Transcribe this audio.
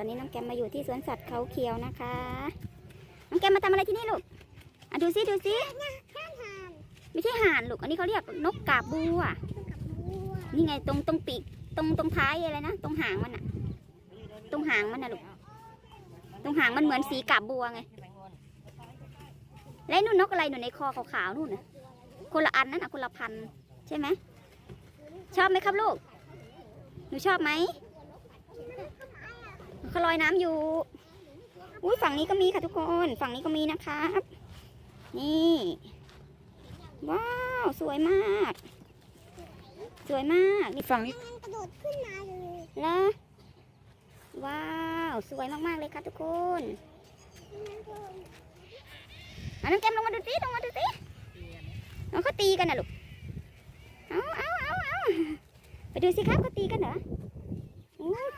ตอนนี้น้องแกมมาอยู่ที่สวนสัตว์เขาเขียวนะคะ น้องแกมมาทำอะไรที่นี่ลูกอะดูซิดูซิไม่ใช่ห่านลูก อันนี้เขาเรียกนกกาบบัว นี่ไงตรงตรงปีกตรงตรงท้ายอะไรนะ ตรงหางมันอะตรงหางมันนะลูก ตรงหางมันเหมือนสีกาบบัวไง แล้วนู่นนกอะไรหนูในคอขาวๆนู่นน่ะคนละอันนั่นนะคนละพันใช่ไหม ชอบไหมครับลูก หนูชอบไหม เขาลอยน้ำอยู่ อุ้ยฝั่งนี้ก็มีค่ะทุกคน ฝั่งนี้ก็มีนะครับ นี่ ว้าว สวยมาก สวยมากนี่ฝั่งนี้มันกระโดดขึ้นมาเลยแล้วว้าว สวยมากๆเลยค่ะทุกคนอันน้องแก้มลงมาดูสิลงมาดูสิน้องเขาตีกันนะลูก เอาเอาเอาเอาไปดูสิครับเขาตีกันเหรออู้เอาน่ะ